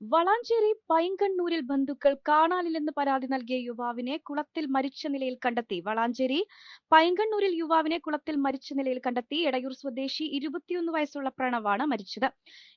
വളാഞ്ചേരി പൈങ്കണ്ണൂരിൽ ബന്ധുക്കൾ കാണാനില്ലെന്ന് പരാതി നൽകിയ യുവാവിനെ കുളത്തിൽ മരിച്ച നിലയിൽ കണ്ടെത്തി. വളാഞ്ചേരി പൈങ്കണ്ണൂരിൽ യുവാവിനെ കുളത്തിൽ മരിച്ച നിലയിൽ കണ്ടെത്തി. എടയൂർ സ്വദേശി ഇരുപത്തിയൊന്ന് വയസ്സുള്ള പ്രണവാണ് മരിച്ചത്.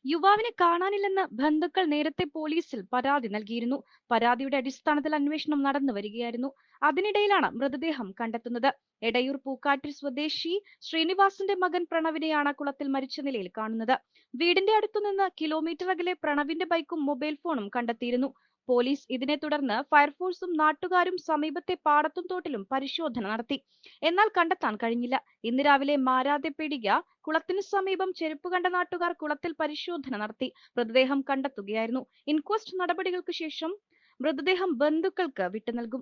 യുവാവിനെ കാണാനില്ലെന്ന് ബന്ധുക്കൾ നേരത്തെ പോലീസിൽ പരാതി നൽകിയിരുന്നു. പരാതിയുടെ അടിസ്ഥാനത്തിൽ അന്വേഷണം നടന്നു വരികയായിരുന്നു. അതിനിടയിലാണ് മൃതദേഹം കണ്ടെത്തുന്നത്. എടയൂർ പൂക്കാട്ടിൽ സ്വദേശി ശ്രീനിവാസിന്റെ മകൻ പ്രണവിനെയാണ് കുളത്തിൽ മരിച്ച നിലയിൽ കാണുന്നത്. വീടിന്റെ അടുത്തുനിന്ന് കിലോമീറ്റർ അകലെ പ്രണവിന്റെ ബൈക്കും മൊബൈൽ ഫോണും കണ്ടെത്തിയിരുന്നു. പോലീസ് ഇതിനെ തുടർന്ന് ഫയർഫോഴ്സും നാട്ടുകാരും സമീപത്തെ പാടത്തും തോട്ടിലും പരിശോധന നടത്തി. എന്നാൽ കണ്ടെത്താൻ കഴിഞ്ഞില്ല. ഇന്ന് രാവിലെ മാരാതെ പിടിക കുളത്തിന് സമീപം ചെരുപ്പ് കണ്ട നാട്ടുകാർ കുളത്തിൽ പരിശോധന നടത്തി. മൃതദേഹം കണ്ടെത്തുകയായിരുന്നു. ഇൻക്വസ്റ്റ് നടപടികൾക്ക് ശേഷം മൃതദേഹം ബന്ധുക്കൾക്ക് വിട്ടു നൽകും